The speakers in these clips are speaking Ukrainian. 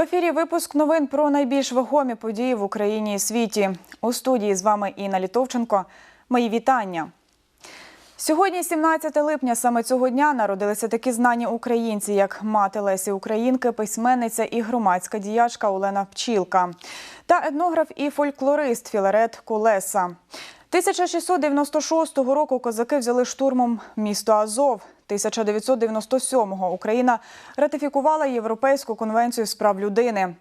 ефірі випуск новин про найбільш вагомі події в Україні і світі. У студії з вами Інна Літовченко. Мої вітання. Сьогодні, 17 липня, саме цього дня народилися такі знані українці, як мати Лесі Українки, письменниця і громадська діячка Олена Пчілка та етнограф і фольклорист Філарет Колеса. 1696 року козаки взяли штурмом місто Азов. 1997-го Україна ратифікувала Європейську конвенцію з прав людини.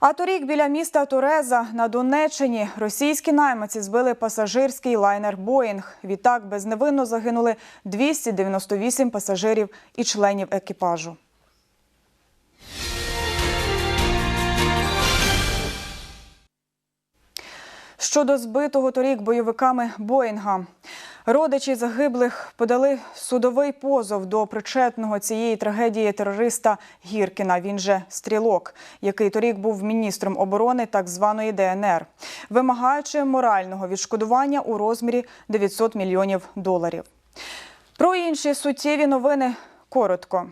А торік біля міста Тореза на Донеччині російські наймиці збили пасажирський лайнер Боїнг. Відтак безневинно загинули 298 пасажирів і членів екіпажу. Щодо збитого торік бойовиками Боїнга. Родичі загиблих подали судовий позов до причетного цієї трагедії терориста Гіркіна. Він же стрілок, який торік був міністром оборони так званої ДНР, вимагаючи морального відшкодування у розмірі 900 мільйонів доларів. Про інші суттєві новини коротко.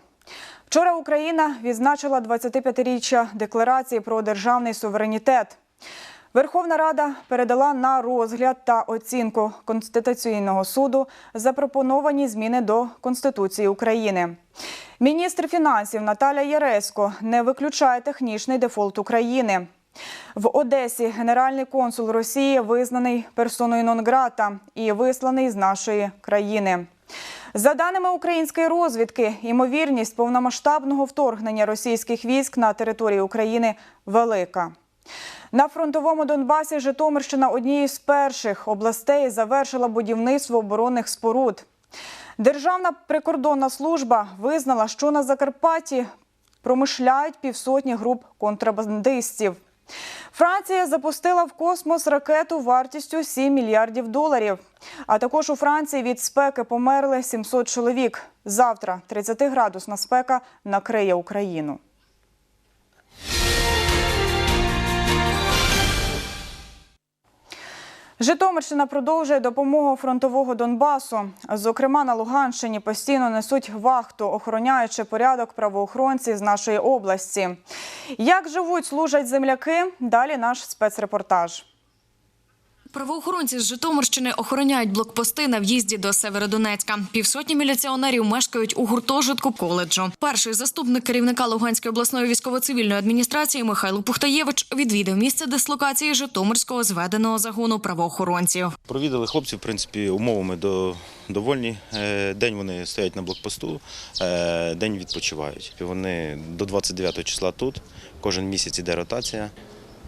Вчора Україна відзначила 25-річчя декларації про державний суверенітет. Верховна Рада передала на розгляд та оцінку Конституційного суду запропоновані зміни до Конституції України. Міністр фінансів Наталя Єресько не виключає технічний дефолт України. В Одесі генеральний консул Росії визнаний персоною нон-грата і висланий з нашої країни. За даними української розвідки, ймовірність повномасштабного вторгнення російських військ на територію України велика. На фронтовому Донбасі Житомирщина однією з перших областей завершила будівництво оборонних споруд. Державна прикордонна служба визнала, що на Закарпатті промишляють півсотні груп контрабандистів. Франція запустила в космос ракету вартістю 7 мільярдів доларів. А також у Франції від спеки померли 700 чоловік. Завтра 30-градусна спека накриє Україну. Житомирщина продовжує допомогу фронтового Донбасу. Зокрема, на Луганщині постійно несуть вахту, охороняючи порядок правоохоронці з нашої області. Як живуть, служать земляки? Далі наш спецрепортаж. Правоохоронці з Житомирщини охороняють блокпости на в'їзді до Северодонецька. Півсотні міліціонерів мешкають у гуртожитку коледжу. Перший заступник керівника Луганської обласної військово-цивільної адміністрації Михайло Пухтаєвич відвідав місце дислокації Житомирського зведеного загону правоохоронців. Провідали хлопців, в принципі, умовами до, довольні. Е, День вони стоять на блокпосту, е, день відпочивають. Вони до 29 числа тут, кожен місяць іде ротація.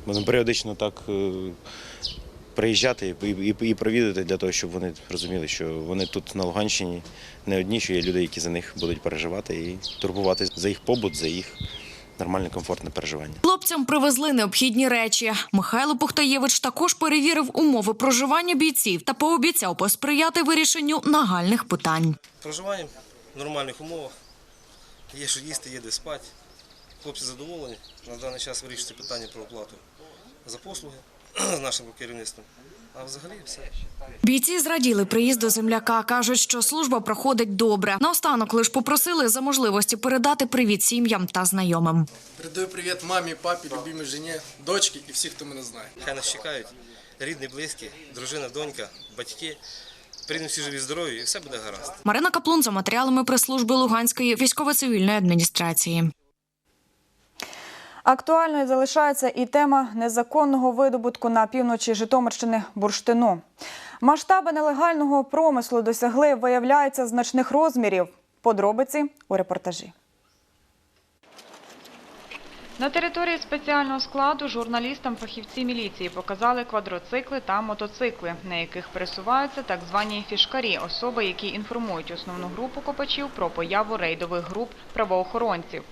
Будемо періодично так е, приїжджати і, і, і провідати для того, щоб вони розуміли, що вони тут на Луганщині не одні, що є люди, які за них будуть переживати і турбувати за їх побут, за їх нормальне, комфортне переживання. Хлопцям привезли необхідні речі. Михайло Пухтаєвич також перевірив умови проживання бійців та пообіцяв посприяти вирішенню нагальних питань. Проживаємо в нормальних умовах. Є що їсти, є де спати. Хлопці задоволені. На даний час вирішується питання про оплату за послуги з нашим керівництвом. А взагалі все. Бійці зраділи приїзду земляка. кажуть, що служба проходить добре. Наостанок лиш попросили за можливості передати привіт сім'ям та знайомим. Передаю привіт мамі, папі, любимій жені, дочці і всіх, хто мене знає. Хай нас чекають. Рідні, близькі, дружина, донька, батьки. Прийдемо всі живі, здорові і все буде гаразд. Марина Каплун за матеріалами прес-служби Луганської військово-цивільної адміністрації. Актуальною залишається і тема незаконного видобутку на півночі Житомирщини бурштину. Масштаби нелегального промислу досягли, виявляється, значних розмірів. Подробиці у репортажі. На території спеціального складу журналістам фахівці міліції показали квадроцикли та мотоцикли, на яких пересуваються так звані фішкарі, особи, які інформують основну групу копачів про появу рейдових груп правоохоронців.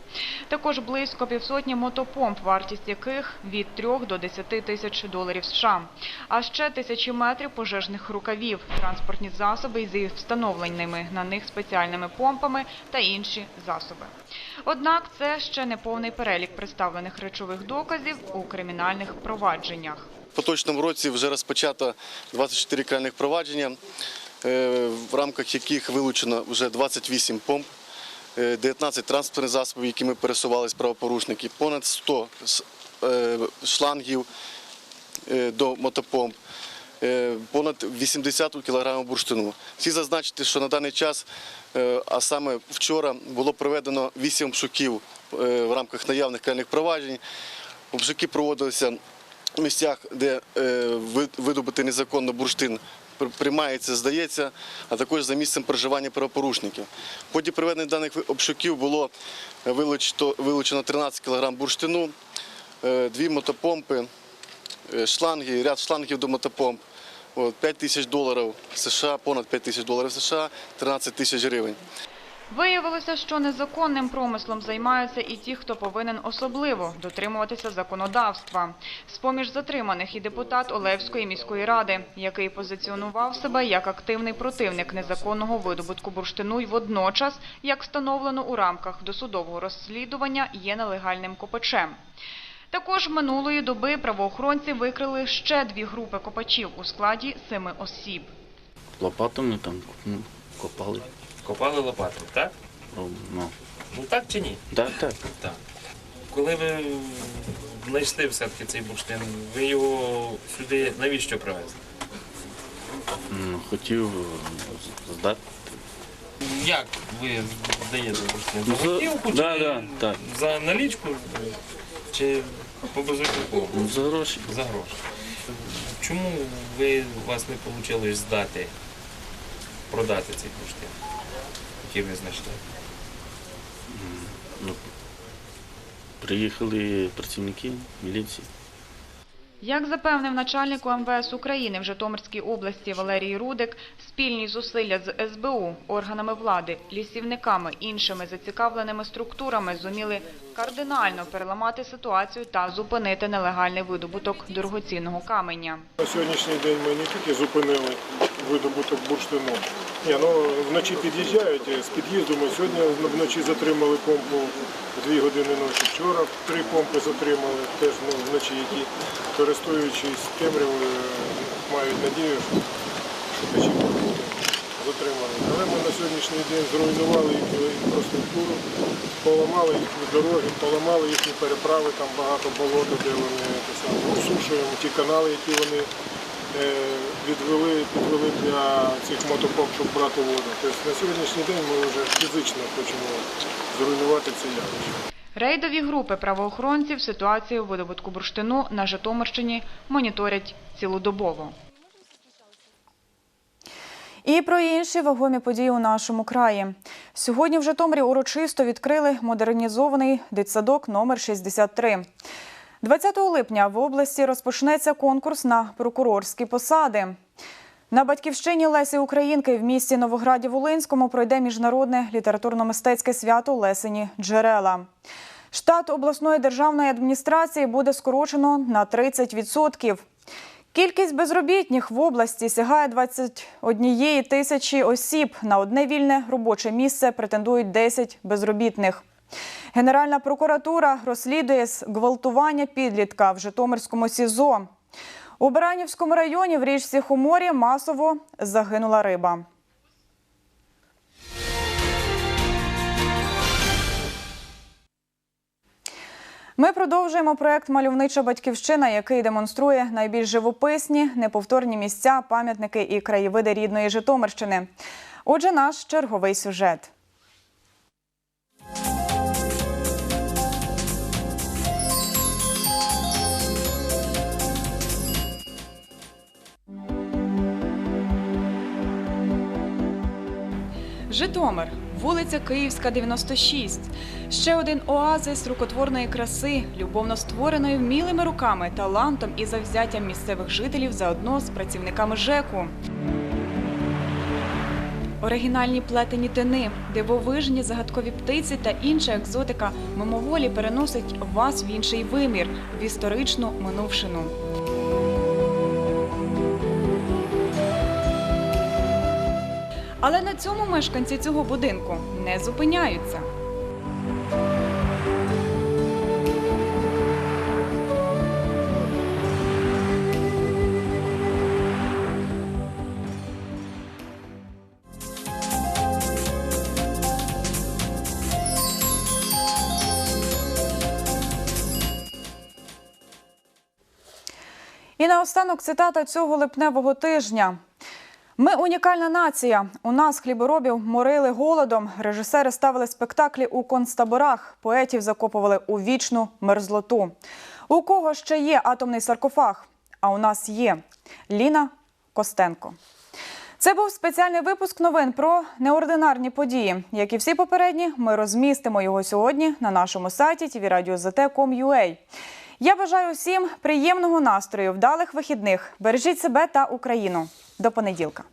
Також близько півсотні мотопомп, вартість яких від 3 до 10 тисяч доларів США. А ще тисячі метрів пожежних рукавів, транспортні засоби із встановленими на них спеціальними помпами та інші засоби. Однак це ще не повний перелік представлених речових доказів у кримінальних провадженнях. В поточному році вже розпочато 24 кримінальних провадження, е, в рамках яких вилучено вже 28 помп, е, 19 транспортних засобів, якими пересувались правопорушники, понад 100 е, шлангів е, до мотопомп, е, понад 80 кг бурштину. Всі зазначити, що на даний час, е, а саме вчора, було проведено 8 обшуків е, в рамках наявних кримінальних проваджень. Обшуки проводилися в місцях, де е, видобутий незаконно бурштин приймається, здається, а також за місцем проживання правопорушників. В ході проведення даних обшуків було вилучено, вилучено 13 кг бурштину, е, дві мотопомпи, е, шланги, ряд шлангів до мотопомп. 5 тисяч доларів США, понад 5 тисяч доларів США, 13 тисяч гривень. Виявилося, що незаконним промислом займаються і ті, хто повинен особливо дотримуватися законодавства. З-поміж затриманих і депутат Олевської міської ради, який позиціонував себе як активний противник незаконного видобутку бурштину й водночас, як встановлено у рамках досудового розслідування, є нелегальним копачем. Також минулої доби правоохоронці викрили ще дві групи копачів у складі семи осіб. Лопатами там копали. Копали лопату, так? Ну, ну. Ну так чи ні? Так, так. Так. Коли ви знайшли все-таки цей бурштин, ви його сюди навіщо привезли? Ну, хотів здати. Як ви здаєте бурштин? Ну, За готівку да, чи да, так. за налічку чи по безготівковому? Ну, за гроші. За гроші. Чому ви у вас не вийшло здати, продати цей бурштин, який ви знайшли? Ну, приїхали працівники міліції. Як запевнив начальник УМВС України в Житомирській області Валерій Рудик, спільні зусилля з СБУ, органами влади, лісівниками, іншими зацікавленими структурами зуміли кардинально переламати ситуацію та зупинити нелегальний видобуток дорогоцінного каменя. На сьогоднішній день ми не тільки зупинили видобуток бурштину. Ні, ну, вночі під'їжджають з під'їзду. Ми сьогодні вночі затримали помпу 2 години ночі. Вчора три помпи затримали теж ну, вночі, які користуючись темрявою, мають надію, що шукачі затримані. Але ми на сьогоднішній день зруйнували їхню інфраструктуру, поламали їхні дороги, поламали їхні переправи, там багато болота, де вони саме, ті канали, які вони відвели, підвели для цих мотопомп, щоб брати воду. Тобто на сьогоднішній день ми вже фізично хочемо зруйнувати це явище. Рейдові групи правоохоронців ситуацію видобутку бурштину на Житомирщині моніторять цілодобово. І про інші вагомі події у нашому краї. Сьогодні в Житомирі урочисто відкрили модернізований дитсадок номер 63. 20 липня в області розпочнеться конкурс на прокурорські посади. На батьківщині Лесі Українки в місті Новограді-Волинському пройде міжнародне літературно-мистецьке свято Лесені Джерела. Штат обласної державної адміністрації буде скорочено на 30%. Кількість безробітних в області сягає 21 тисячі осіб. На одне вільне робоче місце претендують 10 безробітних. Генеральна прокуратура розслідує зґвалтування підлітка в Житомирському СІЗО. У Баранівському районі в річці Хуморі масово загинула риба. Ми продовжуємо проект Мальовнича батьківщина, який демонструє найбільш живописні, неповторні місця, пам'ятники і краєвиди рідної Житомирщини. Отже, наш черговий сюжет. Житомир, вулиця Київська, 96. Ще один оазис рукотворної краси, любовно створеної вмілими руками, талантом і завзяттям місцевих жителів заодно з працівниками ЖЕКу. Оригінальні плетені тини, дивовижні загадкові птиці та інша екзотика мимоволі переносить вас в інший вимір, в історичну минувшину. Але на цьому мешканці цього будинку не зупиняються. І наостанок цитата цього липневого тижня. Ми унікальна нація. У нас хліборобів морили голодом. Режисери ставили спектаклі у концтаборах. Поетів закопували у вічну мерзлоту. У кого ще є атомний саркофаг? А у нас є Ліна Костенко. Це був спеціальний випуск новин про неординарні події. Як і всі попередні, ми розмістимо його сьогодні на нашому сайті tvradio.zt.com.ua. Я бажаю всім приємного настрою, вдалих вихідних. Бережіть себе та Україну. До понеділка.